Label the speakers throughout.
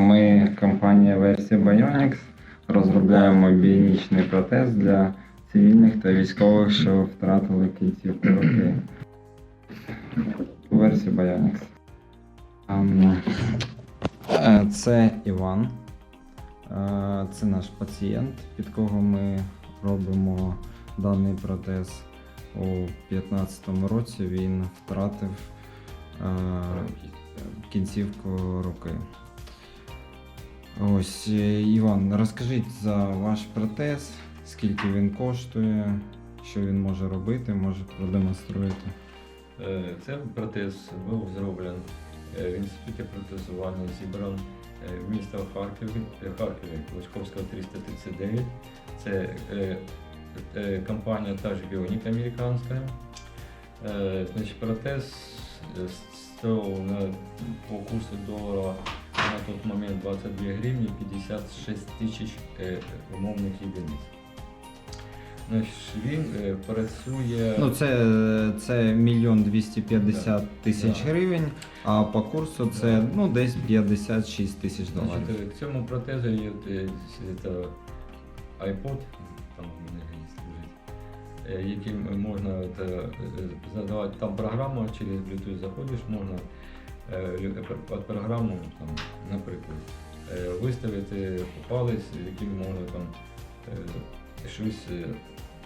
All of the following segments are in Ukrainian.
Speaker 1: Ми компанія Версія Bionics розробляємо біонічний протез для цивільних та військових, що втратили кінцівку руки. Версія Bionics. Е, Це Іван. Е, Це наш пацієнт, під кого ми робимо даний протез. У 2015 році він втратив е, кінцівку руки. Ось, е, Іван, розкажіть за ваш протез, скільки він коштує, що він може робити, може продемонструєте.
Speaker 2: Е, Це протез був зроблений е, в інституті протезування зібран міста Харкові, Лучковського 339. Це компанія та ж Біонік американська. Значить, протез стоїв по курсу долара на тот момент 22 гривні 56 тисяч умовних єдиниць. Він працює.
Speaker 1: Ну, це, це мільйон 250 тисяч
Speaker 2: Да.
Speaker 1: гривень, а по курсу це ну, десь 56 тисяч доларів.
Speaker 2: Значить, е, цьому протезу є е, це iPod, там в мене лежить, е, яким можна задавати там програму, через Bluetooth заходиш, можна програму, там, наприклад, е, виставити палець, яким можна там е, щось е,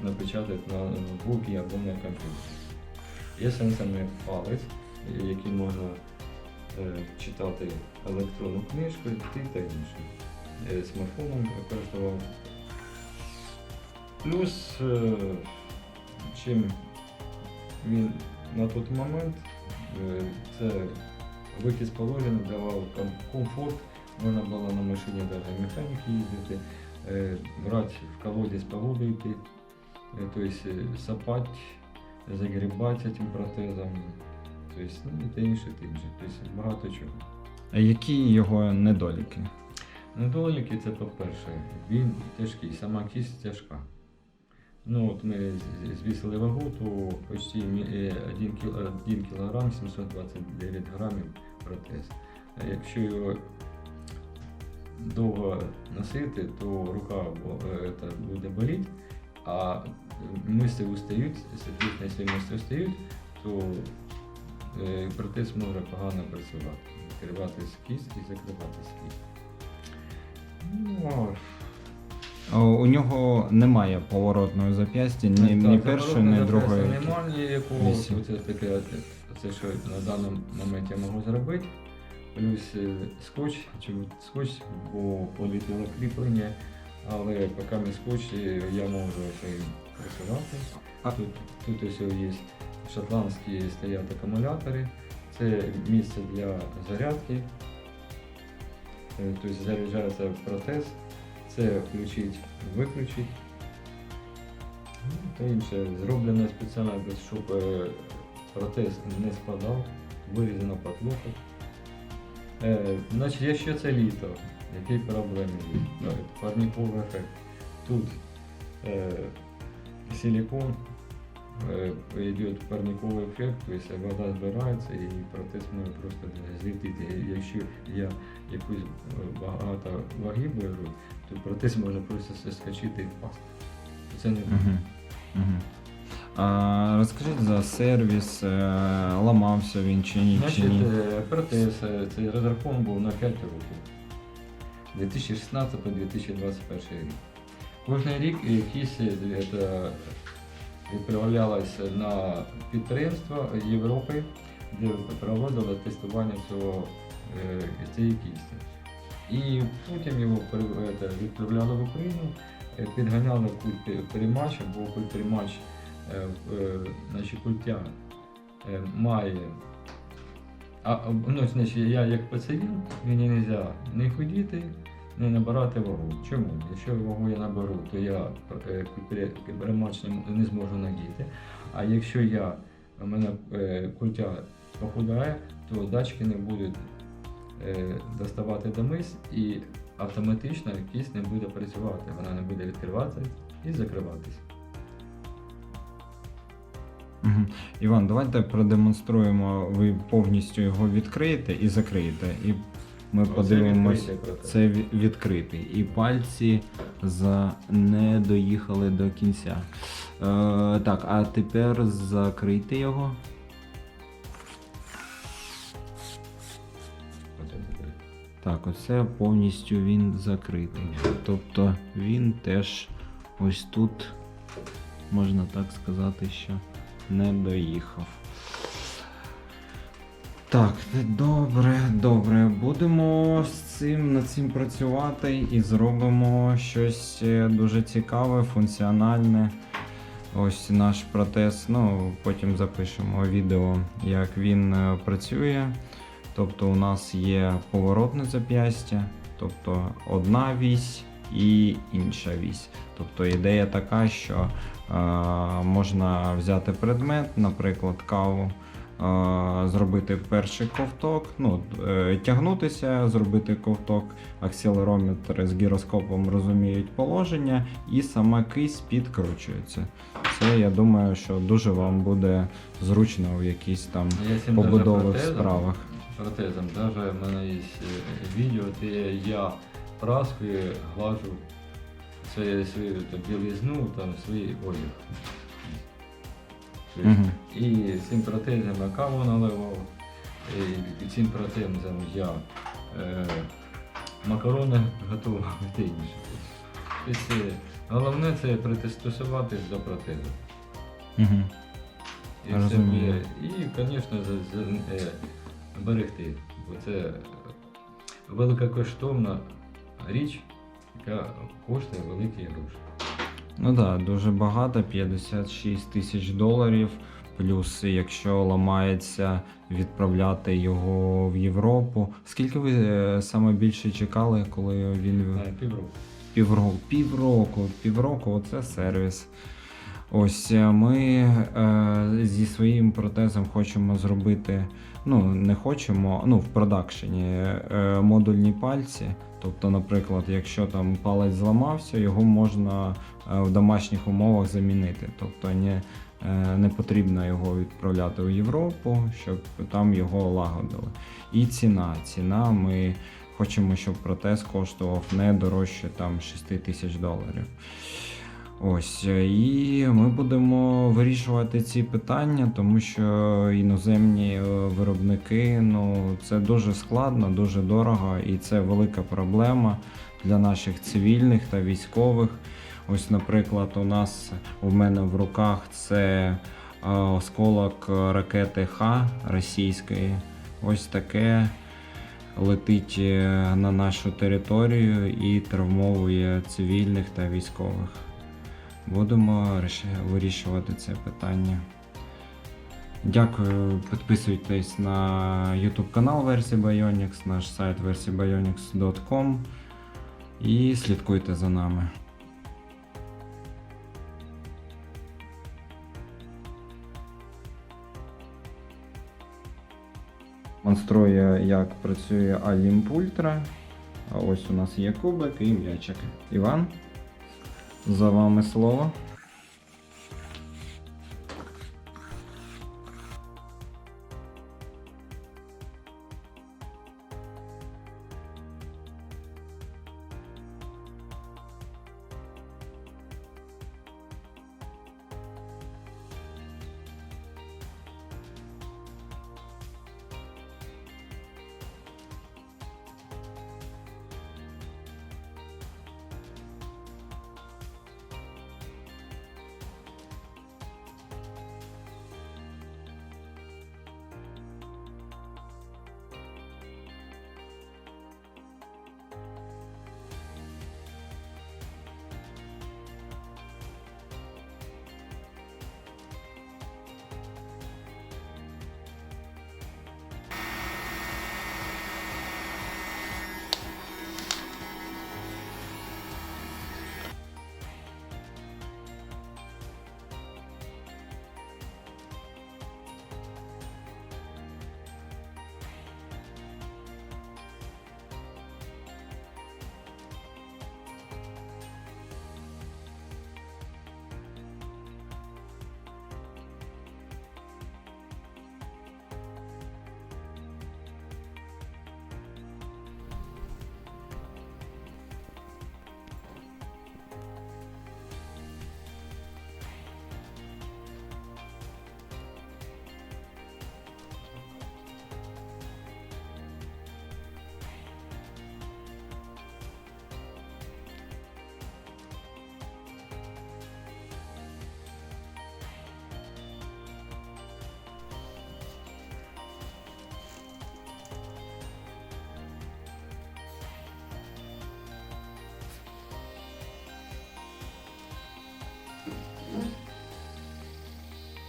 Speaker 2: напечатати на ноутбуці або на комп'ютері. Є сенсорний палець, е, який можна е, читати електронну книжку і та інше. Е, Смартфоном користував. Плюс, е, чим він на той момент, е, це вихід з положення давав комфорт, можна було на машині навіть механіки їздити, е, брати в колодязь по воду йти, е, тобто е, сапати, загрібати цим протезом. Тобто, ну, і те інше, те інше. Тобто багато чого.
Speaker 1: А які його недоліки?
Speaker 2: Недоліки це по-перше, він тяжкий, сама кість тяжка. Ну, от ми звісили вагу, то почти 1 кг 729 грамів протез. Якщо його довго носити, то рука е, буде боліти, а мишці устають, якщо мишці устають, то е, протез може погано працювати, відкриватись кість і закриватись кість. Ну,
Speaker 1: У нього немає поворотної зап'ястя, ні,
Speaker 2: так,
Speaker 1: ні першої, ні другої.
Speaker 2: Немає ніякого.
Speaker 1: Вісім.
Speaker 2: Це таке, це що на даний момент я можу зробити. Плюс е, скотч, чи скотч, бо полетіло кріплення, але поки ми скотч, е, я можу ще й працювати.
Speaker 1: А-
Speaker 2: Тут, тут ось є шотландські стоять акумулятори, це місце для зарядки. Е, Тобто заряджається протез, це включить, виключить. Ну, Та інше зроблено спеціально, щоб е, протез не спадав, вирізано локоть. Е, значить, якщо це літо, які проблеми є? Парніковий ефект. Тут е, силикон, е, йде парниковий ефект, тобто вода збирається і протез може просто злітити. Якщо я якусь е, багато ваги беру, то протез може просто соскочити і впасти. Це не
Speaker 1: Угу. Угу. А, розкажіть за сервіс, е, ламався він чи ні? Чи
Speaker 2: Значить,
Speaker 1: ні?
Speaker 2: протез, цей розрахунок був на 5 років. 2016-2021 рік. Кожен рік якісь е, це, відправлялося на підприємства Європи, де проводили тестування цього, е, цієї кісті. І потім його відправляли в Україну, е, підганяли культ перемач, бо культ е, е, значить, культя е, має. А, ну, значить, я як пацієнт, мені не можна не ходити, не набирати вагу. Чому? Якщо вагу я наберу, то я е, перемач не, зможу надіти. А якщо я, у мене е, культя похудає, то датчики не будуть е, доставати до мис і автоматично кість не буде працювати, вона не буде відкриватися і закриватися.
Speaker 1: Іван, давайте продемонструємо. Ви повністю його відкриєте і закриєте. І Ми подивимось. Це ві- відкритий. І пальці за... не доїхали до кінця. Е, так, а тепер закрийте його. Так, оце повністю він закритий. Тобто він теж ось тут, можна так сказати, що не доїхав. Так, добре, добре. Будемо з цим над цим працювати і зробимо щось е, дуже цікаве, функціональне. Ось наш протез. Ну, потім запишемо відео, як він е, працює. Тобто у нас є поворотне зап'ястя, тобто одна вісь і інша вісь. Тобто ідея така, що е, можна взяти предмет, наприклад, каву, зробити перший ковток, ну, е, тягнутися, зробити ковток, акселерометр з гіроскопом розуміють положення, і сама кисть підкручується. Це я думаю, що дуже вам буде зручно в якісь там
Speaker 2: Я
Speaker 1: побудових
Speaker 2: протезом-
Speaker 1: справах.
Speaker 2: Протезом. Даже в мене є е, відео, де я праскою глажу свою білизну, там, свій одяг. І цим протезом я каву наливав, і, цим протезом я е, макарони готував і інше. Тобто, головне це пристосуватись до протезу. І, це, і, звісно, е, берегти. Бо це е, велика коштовна річ, яка коштує великі гроші.
Speaker 1: Ну так, да, дуже багато, 56 тисяч доларів. Плюс, якщо ламається, відправляти його в Європу. Скільки ви е, саме більше чекали, коли він
Speaker 2: Е, Півроку.
Speaker 1: півроку? Півроку, півроку оце сервіс. Ось е, ми е, зі своїм протезом хочемо зробити. Ну, не хочемо, ну в продакшені е, модульні пальці. Тобто, наприклад, якщо там палець зламався, його можна в домашніх умовах замінити. Тобто не, е, не потрібно його відправляти у Європу, щоб там його лагодили. І ціна. Ціна ми хочемо, щоб протез коштував не дорожче там 6 тисяч доларів. Ось, е, і ми будемо вирішувати ці питання, тому що іноземні е, виробники ну це дуже складно, дуже дорого, і це велика проблема для наших цивільних та військових. Ось, наприклад, у нас у мене в руках це е, осколок ракети Х російської. Ось таке летить е, на нашу територію і травмовує цивільних та військових. Будемо вирішувати це питання. Дякую, підписуйтесь на YouTube канал Версі Bionics, наш сайт versibionics.com і слідкуйте за нами. Монструю, як працює Алімпультра. А ось у нас є кубик і м'ячик. Іван, за вами слово.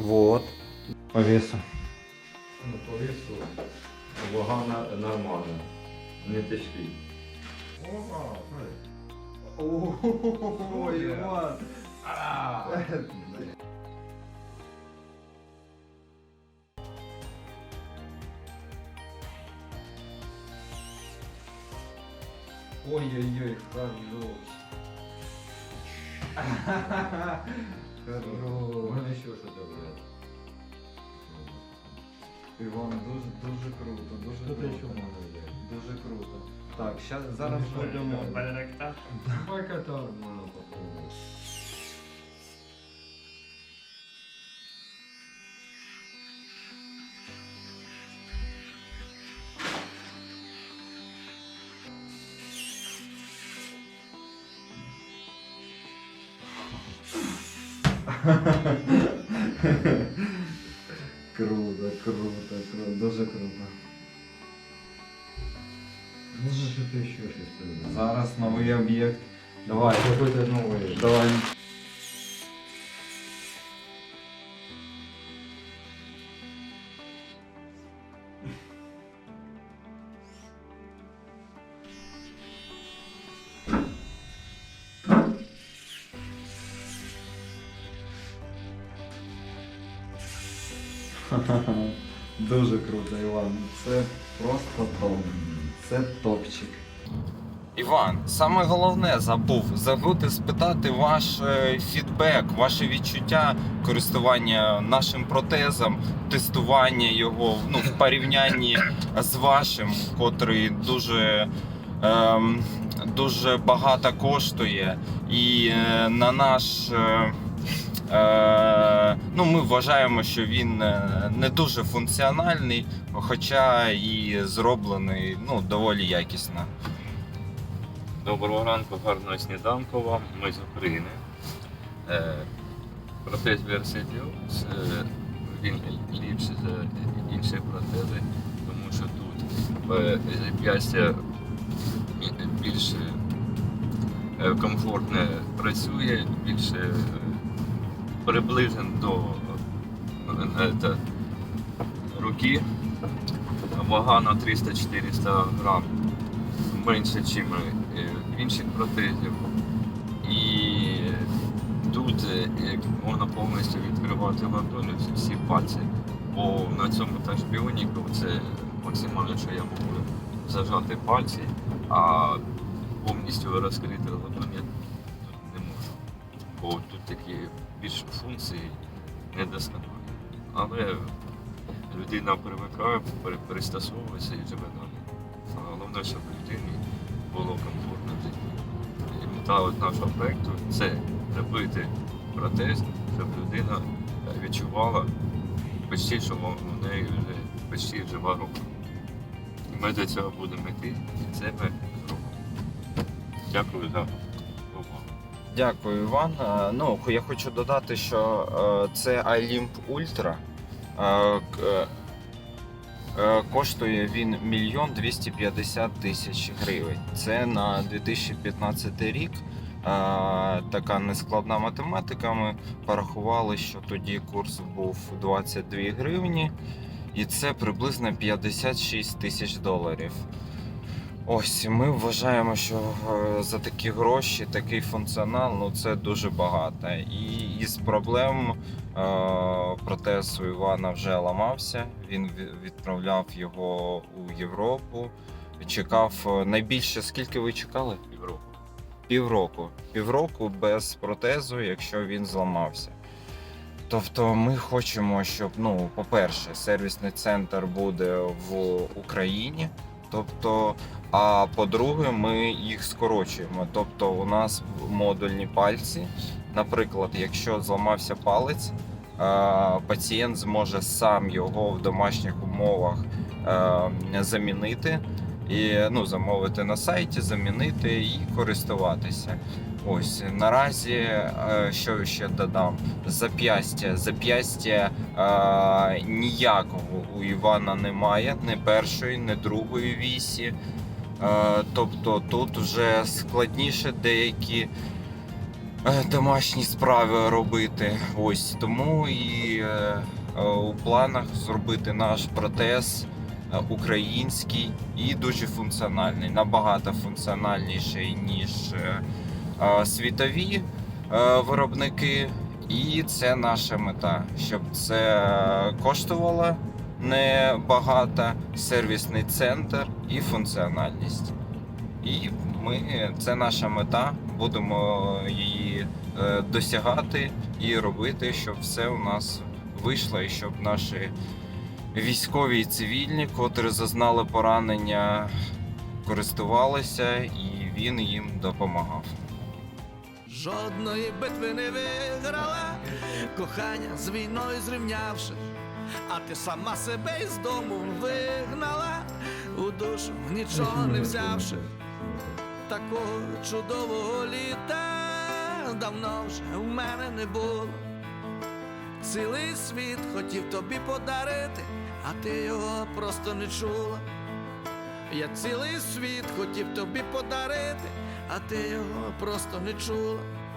Speaker 1: Вот. По весу.
Speaker 3: Ну, по весу вага на- нормальна, не тяжкий.
Speaker 1: Ой, Іван. Ой-ой-ой, хорош.
Speaker 3: Можна ще щось додати.
Speaker 1: Іван, дуже, дуже круто, дуже
Speaker 3: Тут ще
Speaker 1: круто.
Speaker 3: можна взяти?
Speaker 1: Дуже круто. Так, щас, зараз будемо.
Speaker 3: Давай катар можна
Speaker 1: Круто, круто, круто, дуже круто.
Speaker 3: Може, що ти ще щось придумати.
Speaker 1: Зараз новий об'єкт. Давай,
Speaker 3: Какой-то новий.
Speaker 1: давай. Дуже круто, Іван. Це просто топ. Це топчик. Іван, саме головне забув забути спитати ваш е, фідбек, ваше відчуття користування нашим протезом, тестування його ну, в порівнянні з вашим, котрий дуже, ем, дуже багато коштує. І е, на наш. Е, Е, ну, ми вважаємо, що він е, не дуже функціональний, хоча і зроблений ну, доволі якісно.
Speaker 2: Доброго ранку, гарного сніданку вам. Ми з України. Е, Протез Versatilus, е, він ліпший за інші протези, тому що тут зап'ястя більш комфортно працює, більше приближен до е, руки. Вага на 300-400 грам менше, ніж інших протезів. І тут е, можна повністю відкривати ладоні всі- пальці, бо на цьому теж біоніку це максимально, що я можу зажати пальці, а повністю розкрити ладоні тут не можу. Бо тут такі більш функції недосконалі. Але людина привикає, пере- перестосовується і живе далі. Головне, щоб людині було комфортно в житті. І мета нашого проєкту це робити протез, щоб людина відчувала почти, що у неї вже почти жива рука. І ми до цього будемо йти, і це ми зробимо. Дякую за.
Speaker 1: Дякую, Іван. Е, Ну, я хочу додати, що е, це iLimp Ultra. Е, Коштує він мільйон 250 тисяч гривень. Це на 2015 рік. Така нескладна математика. Ми порахували, що тоді курс був 22 гривні, і це приблизно 56 тисяч доларів. Ось ми вважаємо, що е, за такі гроші такий функціонал ну це дуже багато. І із проблем е, протез у Івана вже ламався. Він відправляв його у Європу. Чекав е, найбільше, скільки ви чекали?
Speaker 2: Європу.
Speaker 1: Півроку. Півроку без протезу, якщо він зламався. Тобто ми хочемо, щоб, ну, по-перше, сервісний центр буде в Україні. Тобто, а по-друге, ми їх скорочуємо. Тобто, у нас модульні пальці. Наприклад, якщо зламався палець, е, пацієнт зможе сам його в домашніх умовах е, замінити і ну, замовити на сайті, замінити і користуватися. Ось наразі, е, що ще додам, зап'ястя. Зап'ястя ніякого у Івана немає, ні першої, ні другої вісі. Е, тобто тут вже складніше деякі е, домашні справи робити. Ось тому і е, у планах зробити наш протез український і дуже функціональний, набагато функціональніший, ніж світові виробники. І це наша мета, щоб це коштувало небагато, сервісний центр і функціональність. І ми це наша мета. Будемо її е, досягати і робити, щоб все у нас вийшло, і щоб наші військові і цивільні, котрі зазнали поранення, користувалися, і він їм допомагав.
Speaker 4: Жодної битви не виграла, кохання з війною зрівнявши, а ти сама себе із дому вигнала, у душу нічого не взявши. Такого чудового літа давно вже в мене не було. Цілий світ хотів тобі подарити, а ти його просто не чула. Я цілий світ хотів тобі подарити, а ти його просто не чула.